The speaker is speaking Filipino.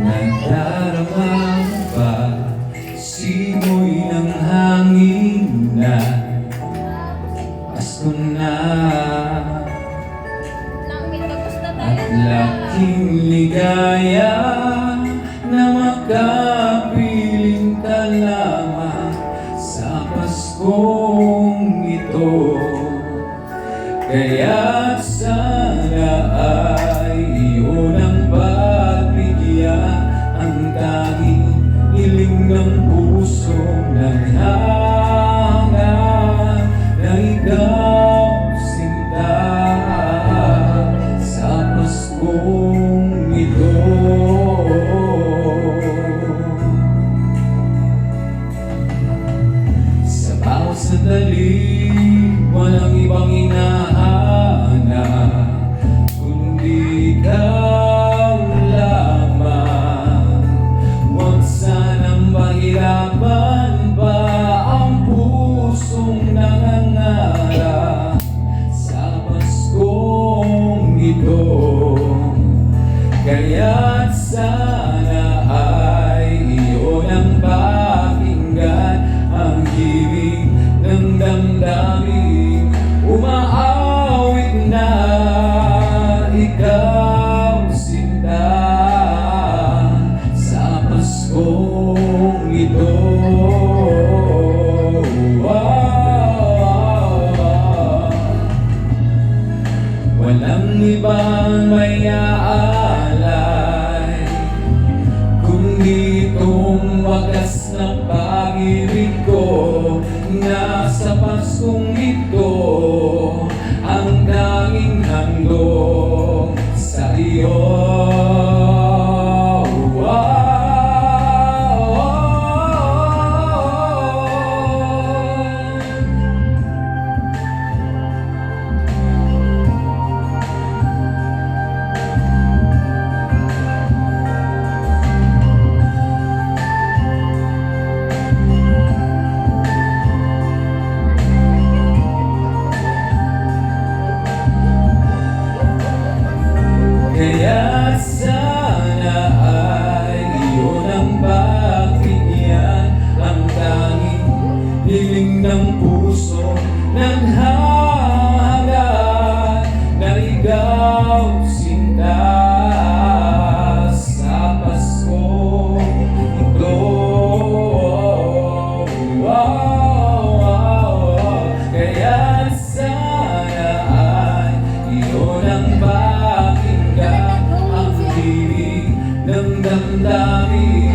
Nagdarama ba simoy ng hangin na Pasko na. At laking ligaya na makapiling ka lamang sa Paskong ito. Kaya sa'yo sarili Walang ibang inahanap Kundi ikaw lamang. Huwag sanang mahirapan pa Ang pusong nangangarap Sa Paskong ito. Kaya't sana na sa Paskong ito. Maria.